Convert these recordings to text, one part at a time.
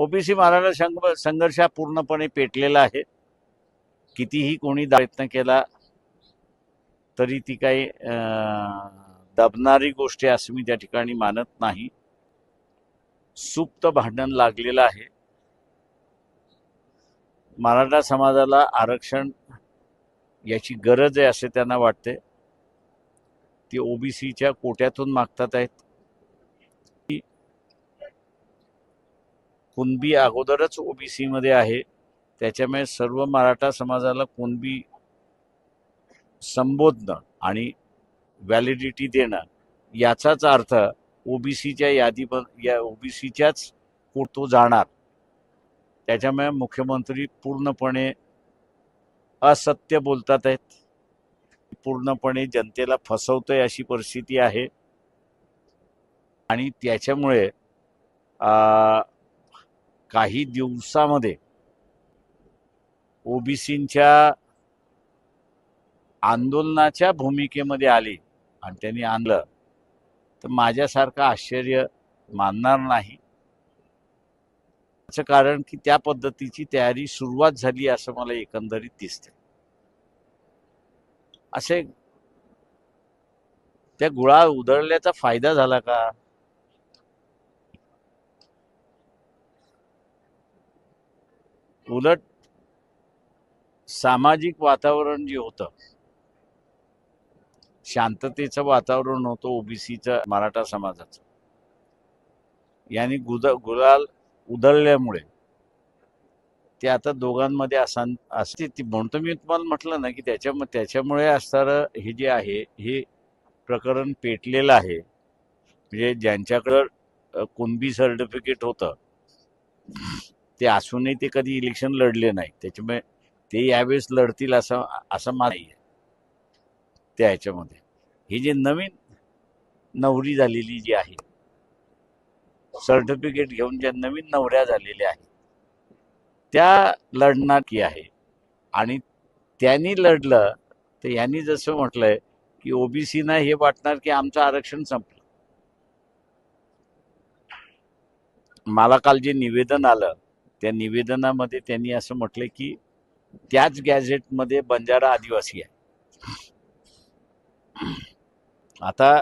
OBC Maratha संघ संघर्ष हा पूर्णपणे पेटलेला आहे. कितीही कोणी प्रयत्न केला तरी ती काही दबणारी गोष्ट आहे असं मी त्या ठिकाणी मानत नाही. सुप्त भांडण लागलेलं आहे. मराठा समाजाला आरक्षण याची गरज आहे असे त्यांना वाटते ते ओबीसीच्या कोट्यातून मागतात आहेत. कुणबी अगोदरच ओबीसीमध्ये आहे. त्याच्यामुळे सर्व मराठा समाजाला कुणबी संबोधणं आणि व्हॅलिडिटी देणं याचाच अर्थ ओबीसीच्या यादी या ओबीसीच्याच तो जाणार. त्याच्यामुळे मुख्यमंत्री पूर्णपणे असत्य बोलतात आहेत. पूर्णपणे जनतेला फसवतोय अशी परिस्थिती आहे. आणि त्याच्यामुळे काही दिवसामध्ये ओबीसींच्या आंदोलनाच्या भूमिकेमध्ये आली आणि त्यांनी आणलं तर माझ्यासारखं आश्चर्य मानणार नाही. त्याचं कारण की त्या पद्धतीची तयारी सुरुवात झाली असं मला एकंदरीत दिसते असे त्या गुळा उधळल्याचा फायदा झाला का? उलट सामाजिक वातावरण जे होतं शांततेचं वातावरण होतं ओबीसीचं मराठा समाजाचं. यांनी गुद गुलाल उधळल्यामुळे ते आता दोघांमध्ये असा असते. ती म्हणतो मी तुम्हाला म्हटलं ना की त्याच्या त्याच्यामुळे असणारं हे जे आहे हे प्रकरण पेटलेलं आहे. म्हणजे ज्यांच्याकडं कुणबी सर्टिफिकेट होतं ते असूनही ते कधी इलेक्शन लढले नाही त्याच्यामुळे ते यावेळेस लढतील असं असं मला नाही आहे त्या ह्याच्यामध्ये. ही जी नवीन नवरी झालेली जी आहे सर्टिफिकेट घेऊन ज्या नवीन नवऱ्या झालेल्या आहेत त्या लढणार की आहे? आणि त्यांनी लढलं तर यांनी जसं म्हटलंय की ओबीसीना हे वाटणार की आमचं आरक्षण संपलं. मला काल जे निवेदन आलं त्या निवेदनामध्ये त्यांनी असं म्हटलं की त्याच गॅझेटमध्ये बंजारा आदिवासी आहे. आता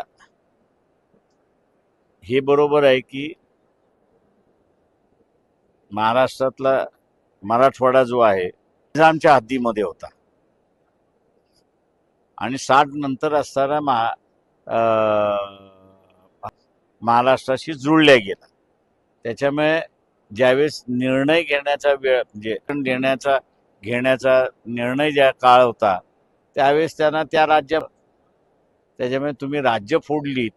हे बरोबर आहे की महाराष्ट्रातला मराठवाडा जो आहे तो आमच्या हद्दीमध्ये होता. आणि साठ नंतर असताना महा महाराष्ट्राशी जुळल्या गेला त्याच्यामुळे ज्यावेळेस निर्णय घेण्याचा वेळ म्हणजे देण्याचा घेण्याचा निर्णय ज्या काळ होता त्यावेळेस त्यांना त्या राज्या त्याच्यामुळे तुम्ही राज्य फोडलीत.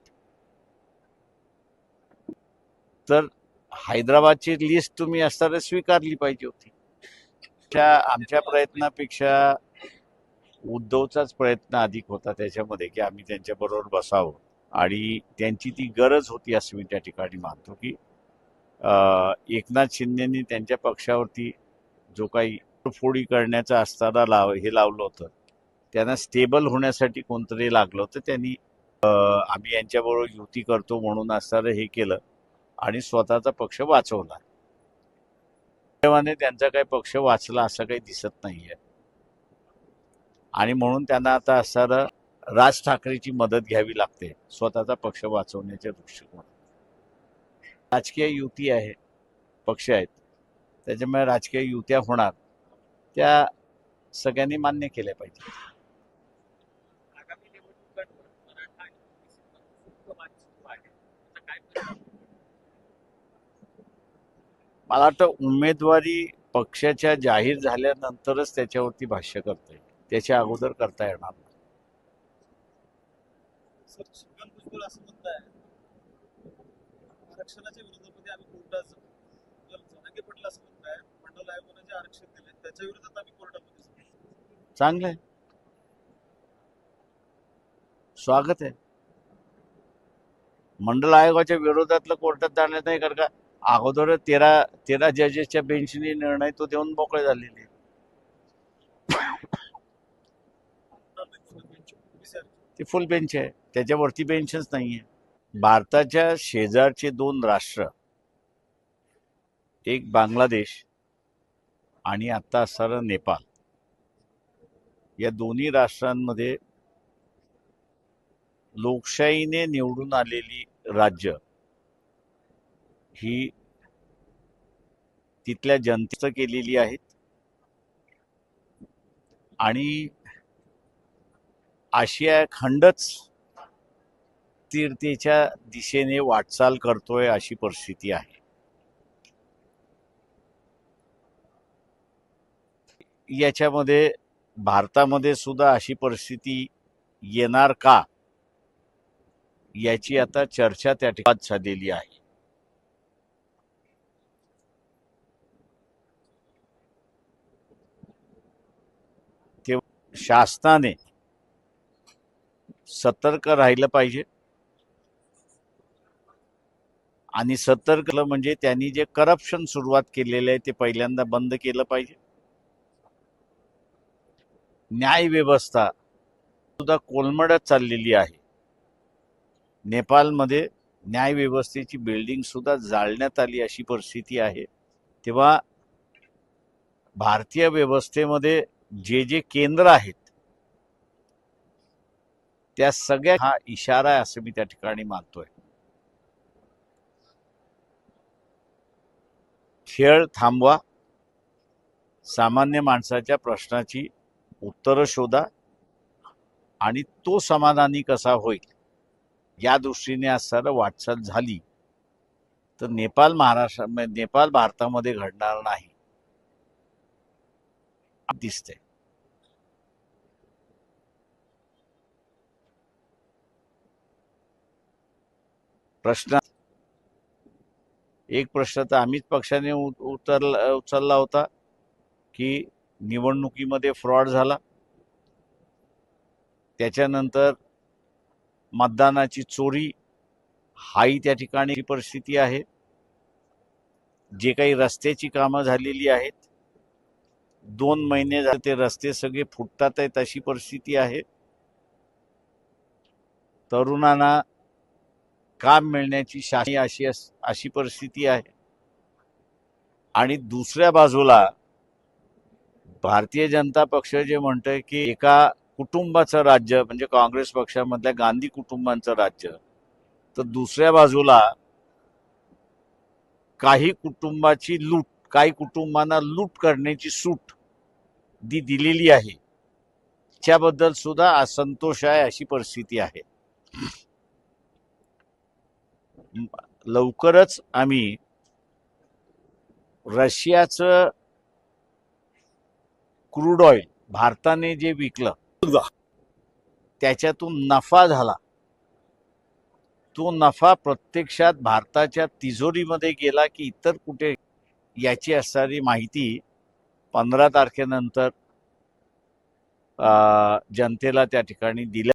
तर हैदराबादची लिस्ट तुम्ही असताना स्वीकारली पाहिजे होती. त्या आमच्या प्रयत्नापेक्षा उद्धवचाच प्रयत्न अधिक होता त्याच्यामध्ये की आम्ही त्यांच्याबरोबर बसावं. आणि त्यांची ती गरज होती असं मी त्या ठिकाणी मानतो की एकनाथ शिंदेनी त्यांच्या पक्षावरती जो काही फोडी करण्याचा असताना लाव हे लावलं होतं. त्यांना स्टेबल होण्यासाठी कोणतरी लागलं होतं. त्यांनी आम्ही यांच्याबरोबर युती करतो म्हणून असताना हे केलं आणि स्वतःचा पक्ष वाचवला. तेव्हाने त्यांचा काही पक्ष वाचला असं काही दिसत नाहीये. आणि म्हणून त्यांना आता असताना राज ठाकरेची मदत घ्यावी लागते. स्वतःचा पक्ष वाचवण्याच्या दृष्टिकोनात राजकीय युती आहे पक्ष आहेत त्याच्यामुळे राजकीय युत्या होणार त्या सगळ्यांनी मान्य केल्या पाहिजे. मला वाटतं उमेदवारी पक्षाच्या जाहीर झाल्यानंतरच त्याच्यावरती भाष्य करता येईल. त्याच्या अगोदर करता येणार नाही सर छगन भुजबळ असं म्हणताय आरक्षणाच्या विरोधामध्ये आम्ही तर जनांगे पाटील असं म्हणताय मंडल आयोगाने जे आरक्षण दिले त्याच्या विरोधात आम्ही कोर्टामध्ये चांगलं आहे. स्वागत आहे. मंडल आयोगाच्या विरोधातलं कोर्टात जाण्यात नाही कारण का अगोदर तेरा तेरा जजेसच्या बेंचने निर्णय तो देऊन मोकळे झालेले. ते फुल बेंच आहे. त्याच्यावरती बेंचच नाही आहे भारताच्या शेजारचे दोन राष्ट्र एक बांगलादेश आणि आता असणारा नेपाळ. या दोन्ही राष्ट्रांमध्ये लोकशाहीने निवडून आलेली राज्य ही तिथल्या जनतेचं केलेली आहेत. आणि आशिया खंडच अस्थिरतेच्या दिशेने वाटचाल करतोय अशी परिस्थिती आहे. याच्यामध्ये भारतामध्ये सुद्धा अशी परिस्थिती येणार का? याची आता चर्चा त्या ठिकाणी झालेली आहे. ते शासनाने सतर्क राहिलं पाहिजे. आणि सतर्क म्हणजे त्यांनी जे करप्शन सुरुवात केलेलं आहे ते पहिल्यांदा बंद केलं पाहिजे. न्याय व्यवस्था सुद्धा कोलमडत चाललेली आहे. नेपाळमध्ये न्याय व्यवस्थेची बिल्डिंग सुद्धा जाळण्यात आली अशी परिस्थिती आहे. तेव्हा भारतीय व्यवस्थेमध्ये जे जे केंद्र आहेत त्या सगळ्या हा इशारा आहे असं मी त्या ठिकाणी मानतोय. खेळ थांबवा. सामान्य माणसाच्या प्रश्नाची उत्तरं शोधा आणि तो समाधानी कसा होईल या दृष्टीने आज सर वाटचाल झाली. तर नेपाळ महाराष्ट्र नेपाळ भारतामध्ये घडणार नाही. दिसते प्रश्न एक प्रश्न तर आम्हीच पक्षाने उ- उचलला होता की निवडणुकीमध्ये फ्रॉड झाला. त्याच्यानंतर मतदानाची चोरी हाही त्या ठिकाणी परिस्थिती आहे. जे काही रस्त्याची कामं झालेली आहेत दोन महिने झाले ते रस्ते सगळे फुटतात आहेत अशी परिस्थिती आहे. तरुणांना काम मिळण्याची शाही अशी अशी परिस्थिती आहे. आणि दुसऱ्या बाजूला भारतीय जनता पक्ष जे म्हणतंय की एका कुटुंबाचं राज्य म्हणजे काँग्रेस पक्षामधल्या गांधी कुटुंबांचं राज्य तर दुसऱ्या बाजूला काही कुटुंबाची लूट काही कुटुंबांना लूट करण्याची सूट दी दिलेली आहे. त्याबद्दल सुद्धा असंतोष आहे अशी परिस्थिती आहे. लवकरच आम्ही रशियाचं क्रूड ऑइल भारताने जे विकलं त्याच्यातून नफा झाला. तो नफा प्रत्यक्षात भारताच्या तिजोरीमध्ये गेला की इतर कुठे याची असणारी माहिती पंधरा तारखेनंतर अं, जनतेला त्या ठिकाणी दिल्या